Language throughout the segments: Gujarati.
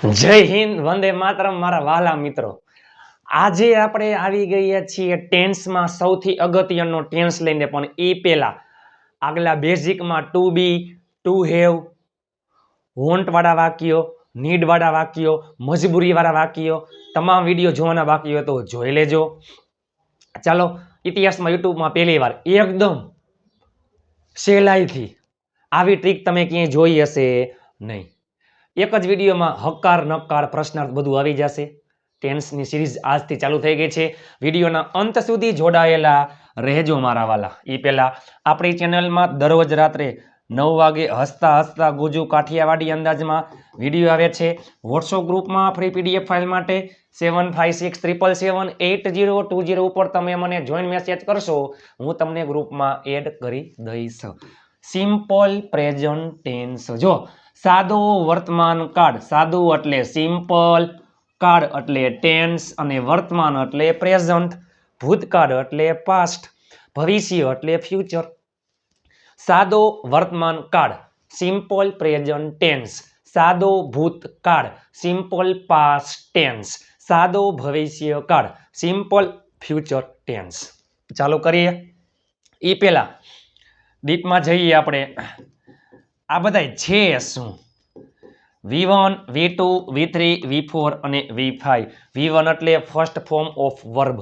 જય હિન્દ, વંદે માતરમ, મારા વાલા મિત્રો. આજે આપણે આવી ગયા છીએ ટેન્સમાં સૌથી અગત્યનો ટેન્સ લઈને, પણ એ પહેલા આગલા બેઝિકમાં ટુ બી ટુ હેવ વોન્ટવાળા વાક્યો, નીડવાળા વાક્યો, મજબૂરીવાળા વાક્યો, તમામ વીડિયો જોવાના બાકી હોય તો જોઈ લેજો. ચાલો, ઇતિહાસમાં, યુટ્યુબમાં પહેલી વાર એકદમ સહેલાઈથી આવી ટ્રીક તમે ક્યાંય જોઈ હશે નહીં. એક જ વિડીયોમાં હકાર નકાર પ્રશ્નાર્થ બધું આવી જશે. ટેન્સની સિરીઝ આજથી ચાલુ થઈ ગઈ છે. વિડીયોના અંત સુધી જોડાયેલા રહેજો મારા વાલા. એ પહેલાં આપણી ચેનલમાં દરરોજ રાત્રે નવ વાગે હસતા હસતા ગુજુ કાઠિયાવાડી અંદાજમાં વીડિયો આવે છે. વોટ્સઅપ ગ્રુપમાં ફ્રી પીડીએફ ફાઇલ માટે seven five six triple seven eight zero two zero ઉપર તમે મને જોઈન મેસેજ કરશો, હું તમને ગ્રુપમાં એડ કરી દઈશ. સિમ્પલ પ્રેઝન્ટ ટેન્સ જો સાદો વર્તમાન કાળ સાદું એટલે સિમ્પલ કાળ એટલે ટેન્સ અને વર્તમાન એટલે પ્રેઝન્ટ ભૂતકાળ એટલે પાસ્ટ ભવિષ્ય એટલે ફ્યુચર સાદો વર્તમાન કાળ સિમ્પલ પ્રેઝન્ટ ટેન્સ સાદો ભૂતકાળ. સિમ્પલ પાસ્ટ ટેન્સ સાદો ભવિષ્ય કાળ સિમ્પલ ફ્યુચર ટેન્સ ચાલુ કરીએ. એ પહેલાં ડીપમાં જઈએ આપણે. આ બધા છે શું? V one V two V three V four અને વી ફાઈવ વી વન એટલે ફર્સ્ટ ફોર્મ ઓફ વર્બ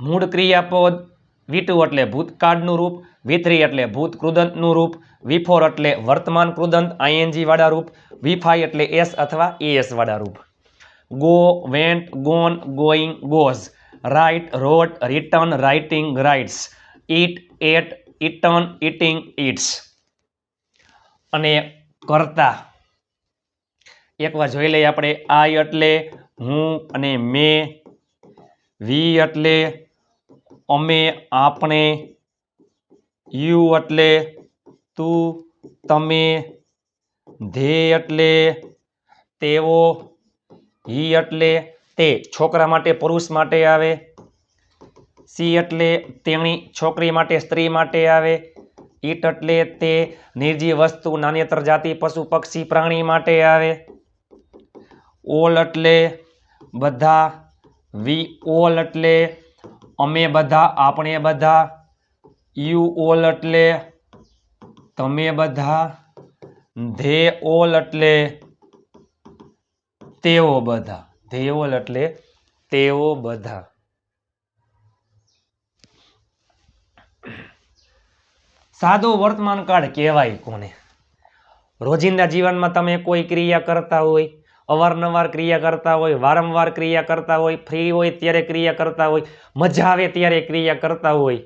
મૂળ ક્રિયાપદ વી ટુ એટલે ભૂતકાળનું રૂપ વી થ્રી એટલે ભૂત કૃદંતનું રૂપ વી ફોર એટલે વર્તમાન કૃદંત આઈએનજી વાળા રૂપ વી ફાઈવ એટલે એસ અથવા એએસ વાળા રૂપ. Go went gone going goes write wrote written writing writes eat ate eaten eating eats અને કરતા એકવાર જોઈ લઈએ આપણે આઈ એટલે હું અને મેં, વી એટલે અમે, આપણે, યુ એટલે તું, તમે, ધે એટલે તેઓ હી એટલે તે. છોકરા માટે, પુરુષ માટે આવે. સી એટલે તેણી છોકરી માટે, સ્ત્રી માટે આવે. ઈટ એટલે તે નિર્જીવ વસ્તુ, નાન્યતર જાતિ, પશુ, પક્ષી, પ્રાણી માટે આવે. ઓલ એટલે બધા. વી ઓલ એટલે અમે બધા, આપણે બધા. યુ ઓલ એટલે તમે બધા. ધે ઓલ એટલે તેઓ બધા. ધે ઓલ એટલે તેઓ બધા. સાદો વર્તમાન કાળ કહેવાય કોને? રોજિંદા જીવનમાં તમે કોઈ ક્રિયા કરતા હોય, અવારનવાર ક્રિયા કરતા હોય, વારંવાર ક્રિયા કરતા હોય, ફ્રી હોય ત્યારે ક્રિયા કરતા હોય, મજા આવે ત્યારે ક્રિયા કરતા હોય,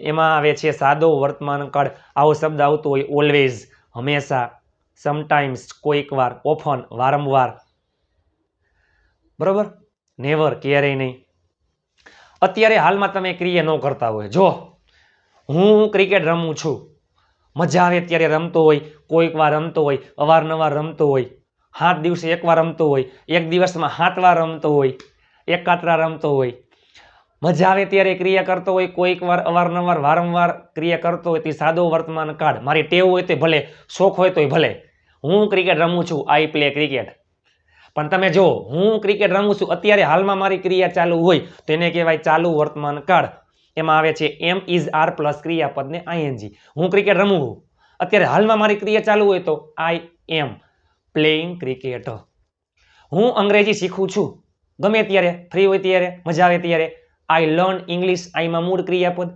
એમાં આવે છે સાદો વર્તમાન કાળ. આવો શબ્દ આવતો હોય ઓલવેઝ હંમેશા સમટાઈમ્સ કોઈક વાર ઓફન વારંવાર. બરાબર? નેવર ક્યારેય નહીં. અત્યારે હાલમાં તમે ક્રિયા ન કરતા હોય. જો હું ક્રિકેટ રમું છું. મજા આવે ત્યારે રમતો હોય, કોઈક વાર રમતો હોય, અવારનવાર રમતો હોય સાત દિવસે એકવાર રમતો હોય, એક દિવસમાં સાત વાર રમતો હોય એકાત્રા રમતો હોય. મજા આવે ત્યારે ક્રિયા કરતો હોય, કોઈક વાર અવારનવાર, વારંવાર ક્રિયા કરતો હોય, તે સાદો વર્તમાન કાળ. મારી ટેવ હોય તો ભલે, શોખ હોય તોય ભલે. હું ક્રિકેટ રમું છું આઈ પ્લે ક્રિકેટ પણ તમે જો હું ક્રિકેટ રમું છું, અત્યારે હાલમાં મારી ક્રિયા ચાલુ હોય, તો એને કહેવાય ચાલુ વર્તમાન કાળ. એમાં આવે છે એમ ઇઝ આર પ્લસ ક્રિયાપદને આઈએનજી હું ક્રિકેટ રમું અત્યારે હાલમાં મારી ક્રિયા ચાલુ હોય તો આઈ એમ પ્લેઇંગ ક્રિકેટ હું અંગ્રેજી શીખું છું. ગમે ત્યારે ફ્રી હોય ત્યારે, મજા આવે ત્યારે આઈ લર્ન ઇંગ્લિશ આઈમાં મૂળ ક્રિયાપદ.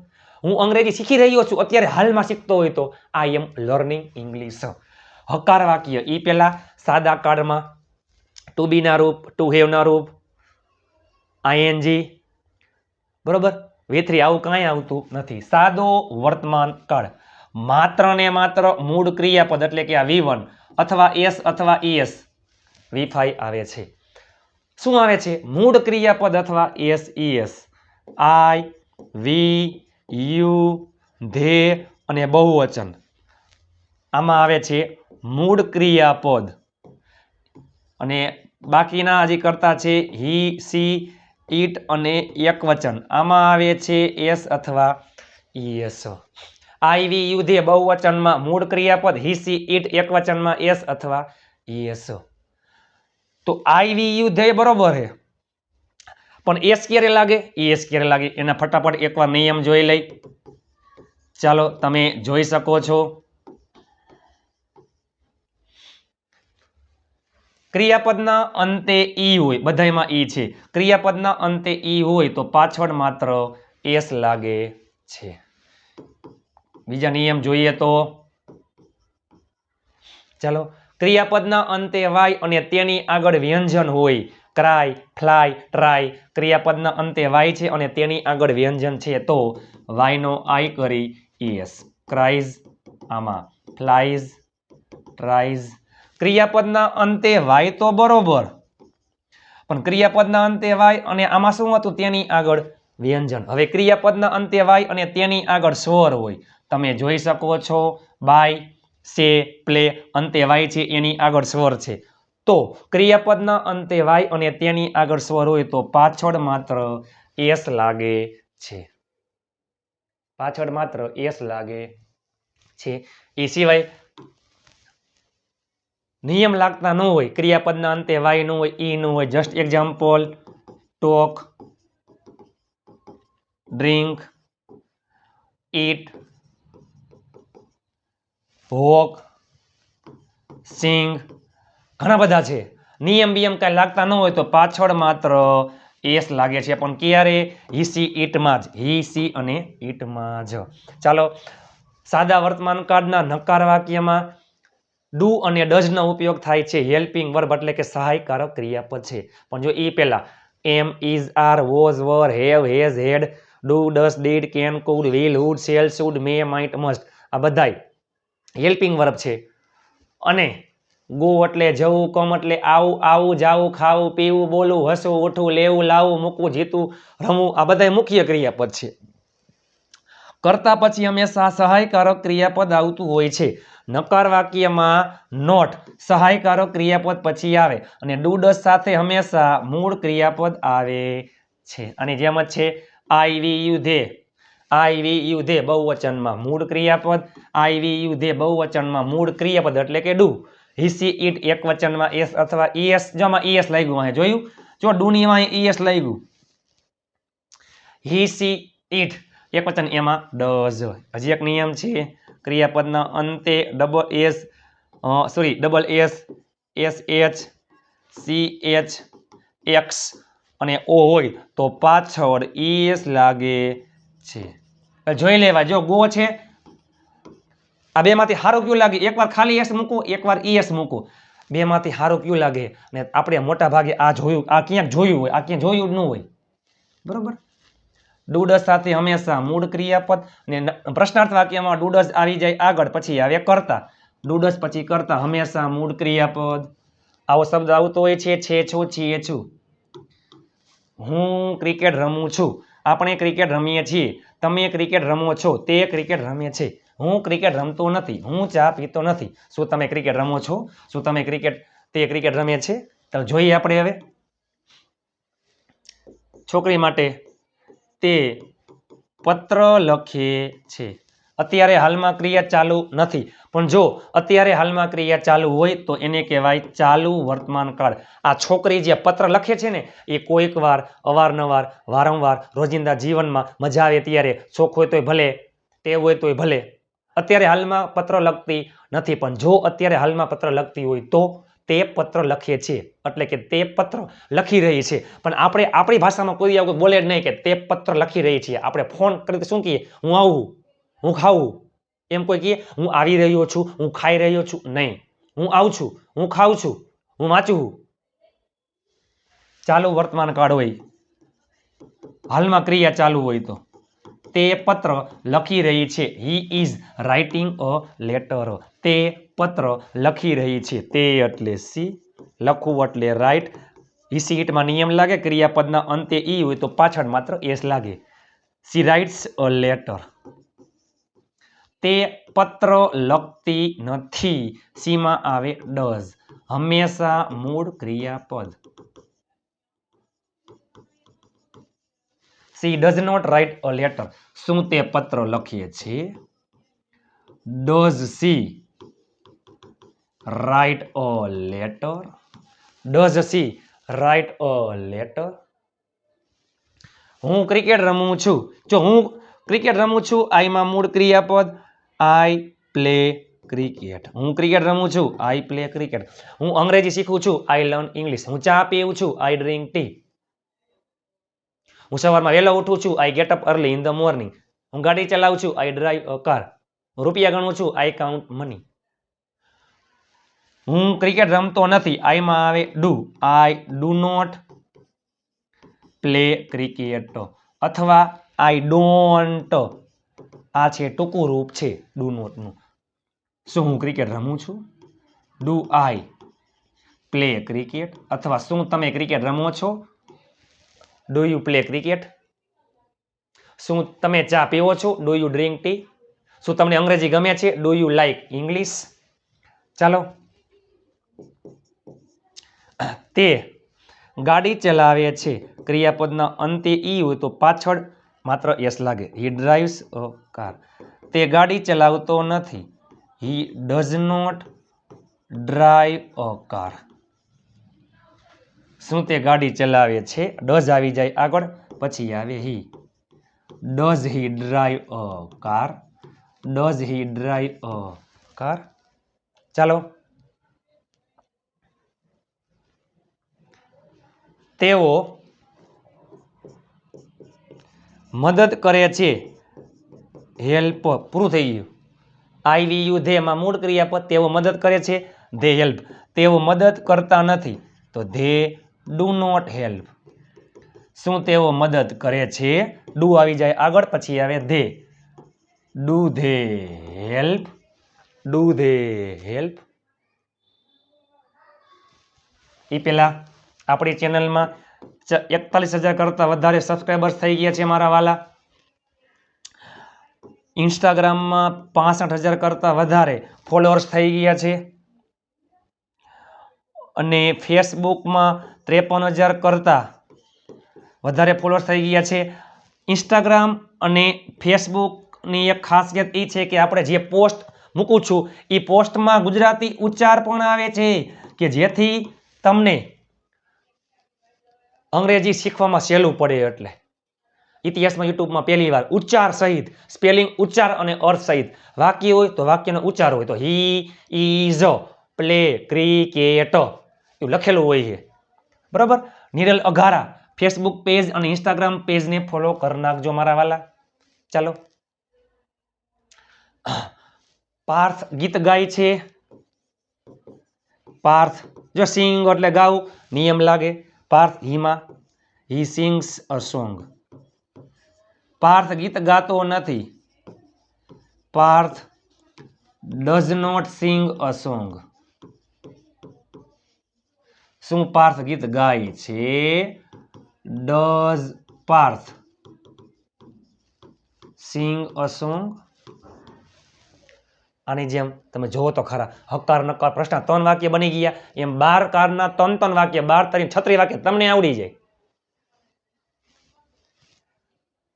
હું અંગ્રેજી શીખી રહ્યો છું. અત્યારે હાલમાં શીખતો હોય તો આઈ એમ લર્નિંગ ઇંગ્લિશ હકાર વાક્ય એ પહેલાં સાદા કાળમાં ટુ બીના રૂપ ટુ હેવના રૂપ આઈએનજી બરોબર? વી થ્રી આવું કાંઈ આવતું નથી. સાદો વર્તમાન કાળ. માત્ર ને માત્ર મૂળ ક્રિયાપદ એટલે કે આ વી વન અથવા એસ અથવા ઈએસ વી ફાઈવ આવે છે. શું આવે છે? મૂળ ક્રિયાપદ અથવા S ES I we you they અને બહુવચન. આમાં આવે છે મૂળ ક્રિયાપદ. અને બાકીના હજી કરતા છે, હી, સી ઈટ અને એકવચન આમાં આવે છે એસ અથવા ઈએસ. આઈવી યુધે બહુવચનમાં મૂળ ક્રિયાપદ હી સી ઈટ એકવચનમાં એસ અથવા એસ તો આઈવી યુધે બરોબર છે પણ એસ ક્યારે લાગે? એસ ક્યારે લાગે? એના ફટાફટ એકવાર નિયમ જોઈ લઈ. ચાલો, તમે જોઈ શકો છો. ક્રિયાપદના અંતે ઈ હોય, બધાયમાં ઈ છે. ક્રિયાપદના અંતે ઈ હોય તો પાછળ માત્ર એસ લાગે છે. બીજા નિયમ જોઈએ તો. ચાલો, ક્રિયાપદના અંતે વાય અને તેની આગળ વ્યંજન હોય, ક્રાય, ફ્લાય, ટ્રાય, ક્રિયાપદના અંતે વાય છે અને તેની આગળ વ્યંજન છે તો વાયનો આઈ કરી એસ. ક્રાઇઝ આમાં. ફ્લાઇઝ ટ્રાઇઝ ક્રિયાપદના અંતે વાય તો બરોબર. પણ ક્રિયાપદના અંતે વાય અને આમાં શું હતું? તેની આગળ વ્યંજન. હવે ક્રિયાપદના અંતે વાય અને તેની આગળ સ્વર હોય. તમે જોઈ શકો છો, બાય, સે, પ્લે, અંતે વાય છે, એની આગળ સ્વર છે. તો ક્રિયાપદના અંતે વાય અને તેની આગળ સ્વર હોય તો પાછળ માત્ર એસ લાગે છે. પાછળ માત્ર એસ લાગે છે. એ સિવાય નિયમ લાગતા ન હોય, ક્રિયાપદના અંતે વાયનું હોય, ઈ નું હોય. Just example talk drink eat walk sing ઘણા બધા છે. નિયમ બિયમ કાંઈ લાગતા ન હોય તો પાછળ માત્ર એસ લાગે છે. પણ ક્યારે? સી ઈટમાં જ. હી સી અને ઈટમાં જ. ચાલો, સાદા વર્તમાન કાળના નકાર વાક્યમાં ડુ અને ડઝનો ઉપયોગ થાય છે. હેલ્પિંગ વર્બ એટલે કે સહાયકારક ક્રિયાપદ છે. પણ જો એ પહેલાં, am is are, was, were, have, has, had, do does did, can, could, will, would shall should, may, might, must, આ બધાય હેલ્પિંગ વર્બ છે. અને ગો એટલે જવું કમ એટલે આવું આવું જાવું ખાવું, પીવું, બોલવું, હસવું, ઉઠવું, લેવું લાવવું મૂકવું જીતવું રમવું, આ બધાય મુખ્ય ક્રિયાપદ છે. કરતા પછી હંમેશા સહાયકારક ક્રિયાપદ આવતું હોય છે. નકાર વાક્યમાં નોટ સહાયકારો ક્રિયાપદ પછી આવે અને ડુ ડસ સાથે હંમેશા મૂળ ક્રિયાપદ આવે છે. અને જેમ જ છે I we you they I we you they બહુવચનમાં મૂળ ક્રિયાપદ. આઈવી યુ ધે બહુવચનમાં મૂળ ક્રિયાપદ એટલે કે ડુ હિસી ઇટ એક વચનમાં એસ અથવા ઈએસ જોમાં ઈએસ લાગ્યું અહીં જોયું? જો ડુની માં ઈએસ લાગ્યું? હિસી ઇટ એક વચન એમાં ડઝ હજી એક નિયમ છે. ક્રિયાપદના અંતે double s sorry double s s h c h x અને ઓ હોય તો પાછળ ઈએસ લાગે છે. જોઈ લેવા, જો ગો છે, આ બેમાંથી સારું કયું લાગે? એકવાર ખાલી એસ મૂકો, એકવાર ઈએસ મૂકો. બેમાંથી સારું કયું લાગે? અને આપણે મોટા ભાગે આ જોયું, આ ક્યાંક જોયું હોય, આ ક્યાંક જોયું ન હોય. બરોબર? ડુડસ સાથે હંમેશા મૂળ ક્રિયાપદ અને પ્રશ્નાર્થ વાક્યમાં ડુડસ આવી જાય આગળ, પછી આવે કરતા. ડુડસ પછી કરતા, હંમેશા મૂળ ક્રિયાપદ. આવો શબ્દ આવતો હોય છે છે છો, છીએ છું. હું ક્રિકેટ રમું છું. આપણે ક્રિકેટ રમીએ છીએ. તમે ક્રિકેટ રમો છો, તે ક્રિકેટ રમે છે. હું ક્રિકેટ રમતો નથી, હું ચા પીતો નથી. શું તમે ક્રિકેટ રમો છો? શું તમે ક્રિકેટ, તે ક્રિકેટ રમે છે? તો જોઈએ આપણે હવે. છોકરી માટે તે પત્ર લખે છે. અત્યારે હાલમાં ક્રિયા ચાલુ નથી. પણ જો અત્યારે હાલમાં ક્રિયા ચાલુ હોય તો એને કહેવાય ચાલુ વર્તમાન કાળ. આ છોકરી જે પત્ર લખે છે ને, એ કોઈક વાર, અવારનવાર, વારંવાર રોજિંદા જીવનમાં મજા આવે ત્યારે શોખ હોય તોય ભલે, ટેવ હોય તોય ભલે. અત્યારે હાલમાં પત્ર લખતી નથી. પણ જો અત્યારે હાલમાં પત્ર લખતી હોય તો તે પત્ર લખે છે એટલે કે તે પત્ર લખી રહી છે. પણ આપણે આપણી ભાષામાં કોઈ આવું બોલે જ નહીં કે તે પત્ર લખી રહી છે. આપણે ફોન કરી શું કહીએ? હું આવું. હું ખાવું. એમ કોઈ કહે હું આવી રહ્યો છું. હું ખાઈ રહ્યો છું. નહીં. હું આવું છું. હું ખાઉં છું. હું વાંચું. ચાલુ વર્તમાન કાળ હોય. હાલમાં ક્રિયા ચાલુ હોય તો. તે પત્ર લખી રહી છે. He is writing a letter તે પત્ર લખી રહી છે. તે એટલે સી. લખવું એટલે રાઇટ ઈ સીટમાં નિયમ લાગે, ક્રિયાપદના અંતે ઈ હોય તો પાછળ માત્ર એસ લાગે. She writes a letter. તે પત્ર લખતી નથી. સીમાં આવે ડઝ. હંમેશા મૂળ ક્રિયાપદ. She does not write a letter. શું તે પત્ર લખીએ છીએ? Does she. Write a letter does she write a letter હું ક્રિકેટ રમું છું. જો હું ક્રિકેટ રમું છું આઈમાં મૂળ ક્રિયાપદ આઈ પ્લે ક્રિકેટ હું ક્રિકેટ રમું છું આઈ પ્લે ક્રિકેટ હું અંગ્રેજી શીખું છું આઈ લર્ન ઇંગ્લિશ હું ચા પીવું છું આઈ ડ્રિંક ટી હું સવારમાં વહેલો ઉઠું છું I get up early in the morning હું ગાડી ચલાવું છું આઈ ડ્રાઈવ અ કાર રૂપિયા ગણું છું આઈ કાઉન્ટ મની હું ક્રિકેટ રમતો નથી. આઈમાં આવે do I do not play cricket અથવા આઈ ડોન્ટ આ છે ટૂંકું રૂપ છે ડુ નોટનું શું હું ક્રિકેટ રમું છું? ડુ આઈ પ્લે ક્રિકેટ અથવા શું તમે ક્રિકેટ રમો છો? ડુ યુ પ્લે ક્રિકેટ શું તમે ચા પીવો છો? ડુ યુ ડ્રિંક ટી શું તમને અંગ્રેજી ગમે છે? ડુ યુ લાઈક ઇંગ્લિશ ચાલો તે ગાડી ચલાવે છે. ક્રિયાપદના અંતે ઈ હોય તો પાછળ માત્ર યસ લાગે. હી ડ્રાઈવ્સ અ કાર તે ગાડી ચલાવતો નથી. He does not drive a car શું તે ગાડી ચલાવે છે? ડઝ આવી જાય આગળ, પછી આવે he does he drive a car does he drive a car ચાલો તેઓ મદદ કરે છે. હેલ્પ પૂરું થઈ ગયું. આઈવી યુ ધેમાં મૂળ ક્રિયાપદ તેઓ મદદ કરે છે. They help. તેઓ મદદ કરતા નથી. તો ધે ડુ નોટ હેલ્પ. શું તેઓ મદદ કરે છે? ડુ આવી જાય આગળ, પછી આવે they. Do they help. Do they help. એ પહેલા આપણી ચેનલમાં એકતાલીસ હજાર કરતાં વધારે સબસ્ક્રાઈબર્સ થઈ ગયા છે મારા વાલા. ઇન્સ્ટાગ્રામમાં પાસઠ હજાર કરતાં વધારે ફોલોઅર્સ થઈ ગયા છે. અને ફેસબુકમાં ત્રેપન હજાર કરતાં વધારે ફોલોઅર્સ થઈ ગયા છે. ઇન્સ્ટાગ્રામ અને ફેસબુકની એક ખાસિયત એ છે કે આપણે જે પોસ્ટ મૂકું છું એ પોસ્ટમાં ગુજરાતી ઉચ્ચાર પણ આવે છે કે જેથી તમને અંગ્રેજી શીખવામાં સહેલું પડે એટલે. ઇતિહાસમાં યુટ્યુબમાં પહેલી વાર ઉચ્ચાર સહિત, સ્પેલિંગ ઉચ્ચાર અને અર્થ સહિત. વાક્ય હોય તો વાક્યનો ઉચ્ચાર હોય તો હી ઇઝ પ્લે, ક્રિકેટ. એવું લખેલું હોય છે. બરાબર? નિરલ અઘારા, ફેસબુક પેજ અને ઇન્સ્ટાગ્રામ પેજને ફોલો કરી નાખજો મારા વાલા. ચાલો. પાર્થ ગીત ગાય છે. પાર્થ, જો સિંગ એટલે ગાવું, નિયમ લાગે. Parth Hima he sings a song Parth ગીત ગાતો નથી. Parth does not sing a song શું પાર્થ ગીત ગાય છે? Does Parth sing a song આની જેમ તમે જોવો તો ખરા, હકાર, નકાર પ્રશ્ન ત્રણ વાક્ય બની ગયા. એમ બાર કારના ત્રણ ત્રણ વાક્ય, બાર તરી છત્રી વાક્ય તમને આવડી જાય.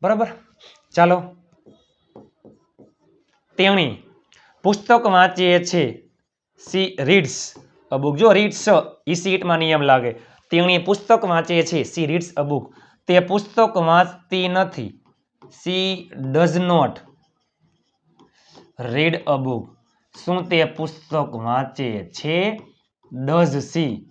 બરાબર? ચાલો. તેણી પુસ્તક વાંચીએ છે. She reads. A book. જો રીડ્સ, ઈ સીટમાં નિયમ લાગે. તેણી પુસ્તક વાંચે છે. She reads a book. તે પુસ્તક વાંચતી નથી. She does not. Read a book શું તે પુસ્તક વાંચે છે? Does she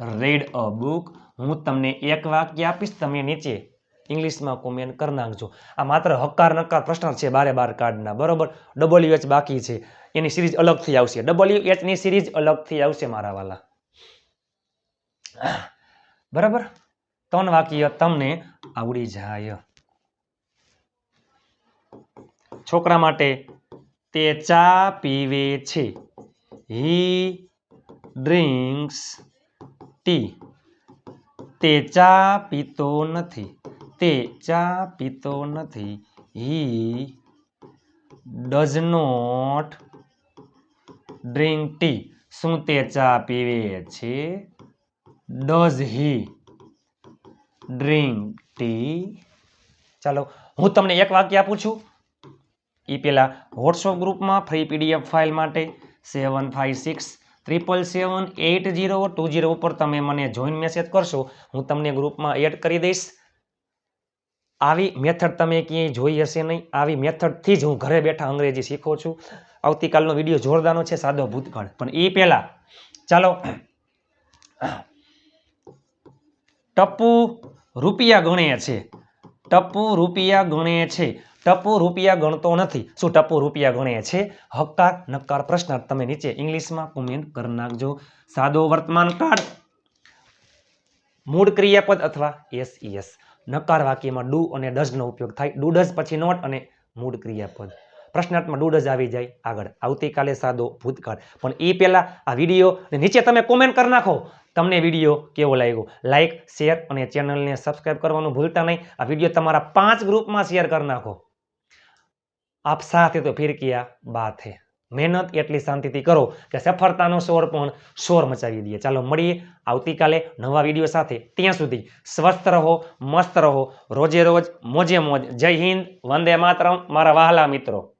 read a book હું તમને એક વાક્ય આપીશ, તમે નીચે ઇંગ્લિશમાં કોમેન્ટ કરી નાખજો. આ માત્ર હકાર નકાર પ્રશ્ન છે બારે બાર કાર્ડના, બરોબર? ડબલ્યુ એચ બાકી છે. એની સિરીઝ અલગથી આવશે. ડબલ્યુ એચની સિરીઝ અલગથી આવશે મારા વાલા. બરાબર? ત્રણ વાક્ય તમને આવડી જાય. છોકરા માટે તે ચા પીવે છે હી ડ્રિંક્સ ટી તે ચા પીતો નથી તે ચા પીતો નથી he does not drink tea શું તે ચા પીવે છે ડઝ હી ડ્રિંક ટી ચાલો, હું તમને એક વાક્ય આપું છું. એ પહેલા વોટ્સઅપ ગ્રુપમાં ફ્રી પીડીએફ ફાઇલ માટે seven five six triple seven eight zero two zero ઉપર તમે મને જોઈન મેસેજ કરશો, હું તમને ગ્રુપમાં એડ કરી દઈશ. આવી મેથડ તમે ક્યાંય જોઈ હશે નહીં. આવી મેથડથી જ હું ઘરે બેઠા અંગ્રેજી શીખું છું. આવતીકાલનો વીડિયો જોરદારનો છે, સાદો ભૂતકાળ. પણ એ પહેલાં ચાલો. ટપ્પુ રૂપિયા ગણે છે. ટપ્પુ રૂપિયા ગણે છે. ટપ્પુ રૂપિયા ગણતો નથી. શું ટપુ રૂપિયા ગણે છે? હકાર નકાર પ્રશ્ન તમે નીચે ઇંગ્લિશમાં કોમેન્ટ કરી નાખજો. સાદો વર્તમાન કાળ મૂળ ક્રિયાપદ અથવા એસ એસ નકાર વાક્યમાં ડુ અને ડઝનો ઉપયોગ થાય. ડુ, ડઝ પછી નોટ અને મૂળ ક્રિયાપદ. પ્રશ્નાર્થમાં ડુ આવી જાય આગળ. આવતીકાલે સાદો ભૂતકાળ. પણ એ પહેલાં આ વીડિયો નીચે તમે કોમેન્ટ કરી નાખો. તમને વીડિયો કેવો લાગ્યો? લાઇક શેર અને ચેનલને સબસ્ક્રાઈબ કરવાનું ભૂલતા નહીં. આ વીડિયો તમારા પાંચ ગ્રુપમાં શેર કરી નાખો. આપ સાથે તો ફિર કિયા બાત હે મહેનત એટલી શાંતિથી કરો કે સફળતાનો શોર પણ શોર મચાવી દઈએ ચાલો મળીએ આવતીકાલે નવા વીડિયો સાથે. ત્યાં સુધી સ્વસ્થ રહો, મસ્ત રહો. રોજે રોજ મોજે મોજ. જય હિન્દ, વંદે માતરમ. મારા વહાલા મિત્રો.